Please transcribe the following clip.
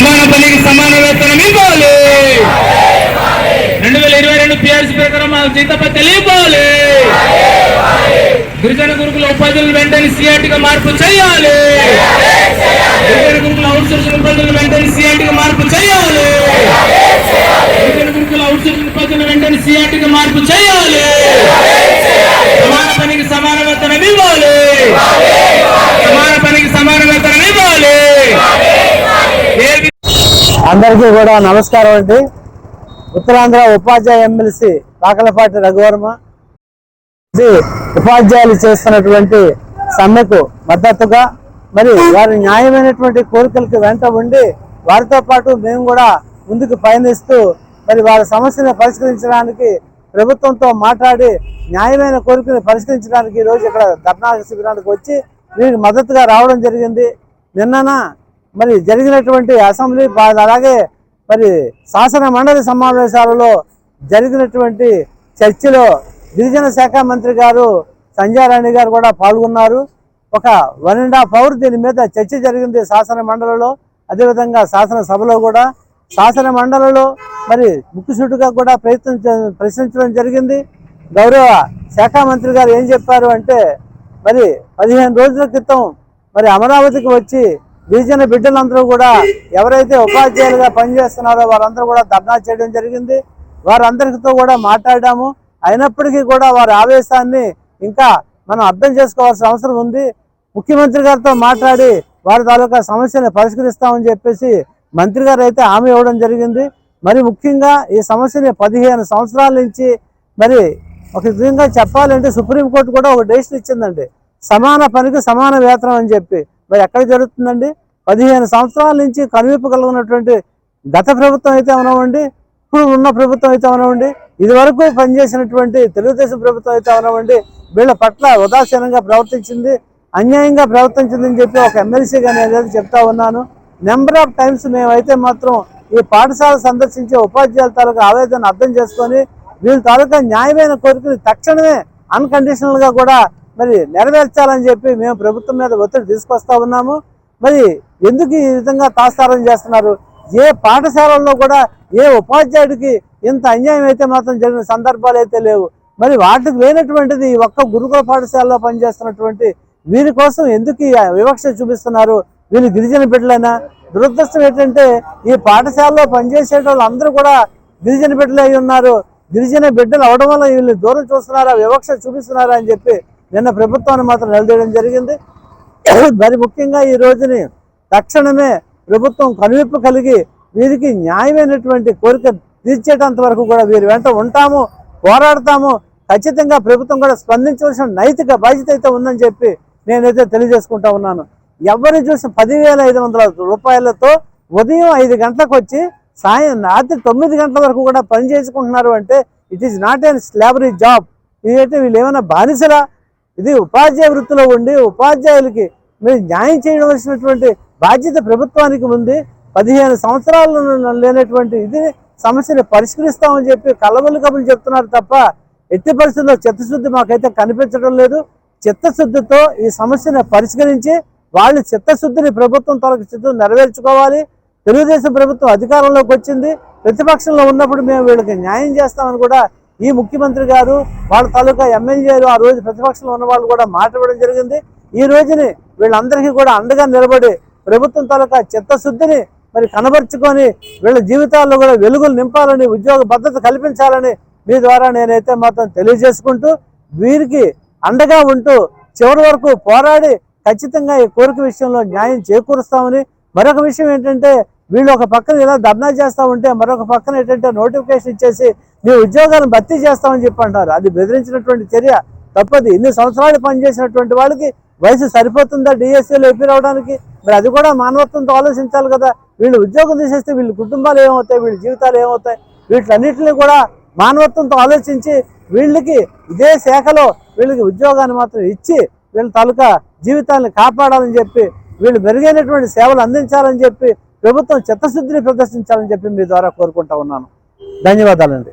సమాన పనికి సమాన వేతనం ఇవ్వాలి. రెండు వేల ఇరవై రెండు పిఆర్సీ ప్రకారం మా జీతపత్యాలు ఇవ్వాలి గిరిజన గురుకుల ఉపాధ్యులు వెంటనే సిఆర్టీగా మార్పు చేయాలి. గిరిజన గురుకుల అవుట్సోర్సింగ్ ఉపాధ్యులు వెంటనే సిఆర్టీగా మార్పు చేయాలి. గిరిజన గురుకుల అవుట్సోర్సింగ్ ఉపాధ్యులు వెంటనే సిఆర్టీగా మార్పు చేయాలి సమాన పనికి సమాన వేతనం ఇవ్వాలి సమాన పనికి సమాన వేతనం ఇవ్వాలి ఏ వి- అందరికీ కూడా నమస్కారం అండి. ఉత్తరాంధ్ర ఉపాధ్యాయ ఎమ్మెల్సీ కాకలపాటి రఘువర్మ ఉపాధ్యాయులు చేస్తున్నటువంటి సమ్మెకు మద్దతుగా మరి వారి న్యాయమైనటువంటి కోరికలకు వెంట ఉండి వారితో పాటు మేము కూడా ముందుకు పయనిస్తూ మరి వారి సమస్యను పరిష్కరించడానికి ప్రభుత్వంతో మాట్లాడి న్యాయమైన కోరికను పరిష్కరించడానికి ఈరోజు రోజు ఇక్కడ ధర్నా శిబిరానికి వచ్చి వీరికి మద్దతుగా రావడం జరిగింది. నిన్నన మరి జరిగినటువంటి అసెంబ్లీ అలాగే మరి శాసన మండలి సమావేశాలలో జరిగినటువంటి చర్చలో గిరిజన శాఖ మంత్రి గారు సంజయారాణి గారు కూడా పాల్గొన్నారు. ఒక వన్ అండ్ హాఫ్ అవర్ దీని మీద చర్చ జరిగింది శాసన మండలిలో అదేవిధంగా శాసనసభలో కూడా. శాసన మండలిలో మరి ముక్కుసూటుగా కూడా ప్రయత్నించ ప్రశ్నించడం జరిగింది. గౌరవ శాఖ మంత్రి గారు ఏం చెప్పారు అంటే మరి పదిహేను రోజుల క్రితం మరి అమరావతికి వచ్చి గిరిజన బిడ్డలందరూ కూడా ఎవరైతే ఉపాధ్యాయులుగా పనిచేస్తున్నారో వారందరూ కూడా ధర్నా చేయడం జరిగింది. వారందరితో కూడా మాట్లాడాము. అయినప్పటికీ కూడా వారి ఆవేశాన్ని ఇంకా మనం అర్థం చేసుకోవాల్సిన అవసరం ఉంది. ముఖ్యమంత్రి గారితో మాట్లాడి వారి తాలూకా సమస్యను పరిష్కరిస్తామని చెప్పేసి మంత్రి గారు అయితే హామీ ఇవ్వడం జరిగింది. మరి ముఖ్యంగా ఈ సమస్యని పదిహేను సంవత్సరాల నుంచి మరి ఒక విధంగా చెప్పాలంటే సుప్రీంకోర్టు కూడా ఒక డెసిషన్ ఇచ్చిందండి. సమాన పనికి సమాన వేతనం అని చెప్పి. మరి ఎక్కడ జరుగుతుందండి? పదిహేను సంవత్సరాల నుంచి కనువిప్పు కలిగినటువంటి గత ప్రభుత్వం అయితే అవనవ్వండి ఇప్పుడు ఉన్న ప్రభుత్వం అయితే అవనవ్వండి ఇదివరకు పనిచేసినటువంటి తెలుగుదేశం ప్రభుత్వం అయితే అవనవ్వండి వీళ్ళ పట్ల ఉదాసీనంగా ప్రవర్తించింది అన్యాయంగా ప్రవర్తించిందని చెప్పి ఒక ఎమ్మెల్సీగా నేను చెప్తా ఉన్నాను. నెంబర్ ఆఫ్ టైమ్స్ మేమైతే మాత్రం ఈ పాఠశాల సందర్శించే ఉపాధ్యాయుల తాలూకా ఆవేదన అర్థం చేసుకొని వీళ్ళ తాలూకా న్యాయమైన కోరికలు తక్షణమే అన్కండిషనల్గా కూడా మరి నెరవేర్చాలని చెప్పి మేము ప్రభుత్వం మీద ఒత్తిడి తీసుకొస్తా ఉన్నాము. మరి ఎందుకు ఈ విధంగా తాత్సారం చేస్తున్నారు? ఏ పాఠశాలల్లో కూడా ఏ ఉపాధ్యాయుడికి ఇంత అన్యాయం అయితే మాత్రం జరిగిన సందర్భాలు అయితే లేవు. మరి వాటికి లేనటువంటిది ఒక్క గురుకుల పాఠశాలలో పనిచేస్తున్నటువంటి వీరి కోసం ఎందుకు వివక్ష చూపిస్తున్నారు? వీళ్ళు గిరిజన బిడ్డలైనా? దురదృష్టం ఏంటంటే ఈ పాఠశాలలో పనిచేసే వాళ్ళు అందరూ కూడా గిరిజన బిడ్డలు అయి ఉన్నారు. గిరిజన బిడ్డలు అవడం వల్ల వీళ్ళు దూరం చూస్తున్నారా వివక్ష చూపిస్తున్నారా అని చెప్పి నిన్న ప్రభుత్వాన్ని మాత్రం నిలదీయడం జరిగింది. మరి ముఖ్యంగా ఈ రోజుని తక్షణమే ప్రభుత్వం కనువిప్పు కలిగి వీరికి న్యాయమైనటువంటి కోరిక తీర్చేటంత వరకు కూడా వీరి వెంట ఉంటాము పోరాడతాము. ఖచ్చితంగా ప్రభుత్వం కూడా స్పందించవలసిన నైతిక బాధ్యత అయితే ఉందని చెప్పి నేనైతే తెలియజేసుకుంటా ఉన్నాను. ఎవరిని చూసి పదివేల ఐదు వందల రూపాయలతో ఉదయం ఐదు గంటలకు వచ్చి సాయం రాత్రి తొమ్మిది గంటల వరకు కూడా పని చేసుకుంటున్నారు అంటే it is not an slavery job ఇదైతే వీళ్ళు ఏమైనా బానిసలా? ఇది ఉపాధ్యాయ వృత్తిలో ఉండి ఉపాధ్యాయులకి మీరు న్యాయం చేయవలసినటువంటి బాధ్యత ప్రభుత్వానికి ఉంది. పదిహేను సంవత్సరాలు లేనటువంటి ఇది సమస్యని పరిష్కరిస్తామని చెప్పి కలవలు కబులు చెప్తున్నారు తప్ప ఎట్టి పరిస్థితుల్లో చిత్తశుద్ధి మాకైతే కనిపించడం లేదు. చిత్తశుద్ధితో ఈ సమస్యను పరిష్కరించి వాళ్ళు చిత్తశుద్ధిని ప్రభుత్వం తనకు చిత్తం నెరవేర్చుకోవాలి. తెలుగుదేశం ప్రభుత్వం అధికారంలోకి వచ్చింది. ప్రతిపక్షంలో ఉన్నప్పుడు మేము వీళ్ళకి న్యాయం చేస్తామని కూడా ఈ ముఖ్యమంత్రి గారు వాళ్ళ తాలూకా ఎమ్మెల్యేలు ఆ రోజు ప్రతిపక్షంలో ఉన్న వాళ్ళు కూడా మాట్లాడడం జరిగింది. ఈ రోజుని వీళ్ళందరికీ కూడా అండగా నిలబడి ప్రభుత్వం తాలూకా చిత్తశుద్ధిని మరి కనబరుచుకొని వీళ్ళ జీవితాల్లో కూడా వెలుగులు నింపాలని ఉద్యోగ భద్రత కల్పించాలని మీ ద్వారా నేనైతే మాత్రం తెలియజేసుకుంటూ వీరికి అండగా ఉంటూ చివరి వరకు పోరాడి ఖచ్చితంగా ఈ కోరిక విషయంలో న్యాయం చేకూరుస్తామని మరొక విషయం ఏంటంటే వీళ్ళు ఒక పక్కన ఇలా ధర్నా చేస్తా ఉంటే మరొక పక్కన ఏంటంటే నోటిఫికేషన్ ఇచ్చేసి మీ ఉద్యోగాలను భర్తీ చేస్తామని చెప్పి అంటారు. అది బెదిరించినటువంటి చర్య తప్పది. ఇన్ని సంవత్సరాలు పనిచేసినటువంటి వాళ్ళకి వయసు సరిపోతుందా? డిఎస్సీలో ఎప్పి రావడానికి? మరి అది కూడా మానవత్వంతో ఆలోచించాలి కదా. వీళ్ళు ఉద్యోగం తీసేస్తే వీళ్ళ కుటుంబాలు ఏమవుతాయి? వీళ్ళ జీవితాలు ఏమవుతాయి? వీటిలన్నింటినీ కూడా మానవత్వంతో ఆలోచించి వీళ్ళకి ఇదే శాఖలో వీళ్ళకి ఉద్యోగాన్ని మాత్రం ఇచ్చి వీళ్ళ తాలూకా జీవితాన్ని కాపాడాలని చెప్పి వీళ్ళు మెరుగైనటువంటి సేవలు అందించాలని చెప్పి ప్రభుత్వం చిత్తశుద్ధిని ప్రదర్శించాలని చెప్పి మీ ద్వారా కోరుకుంటా ఉన్నాను. ధన్యవాదాలండి.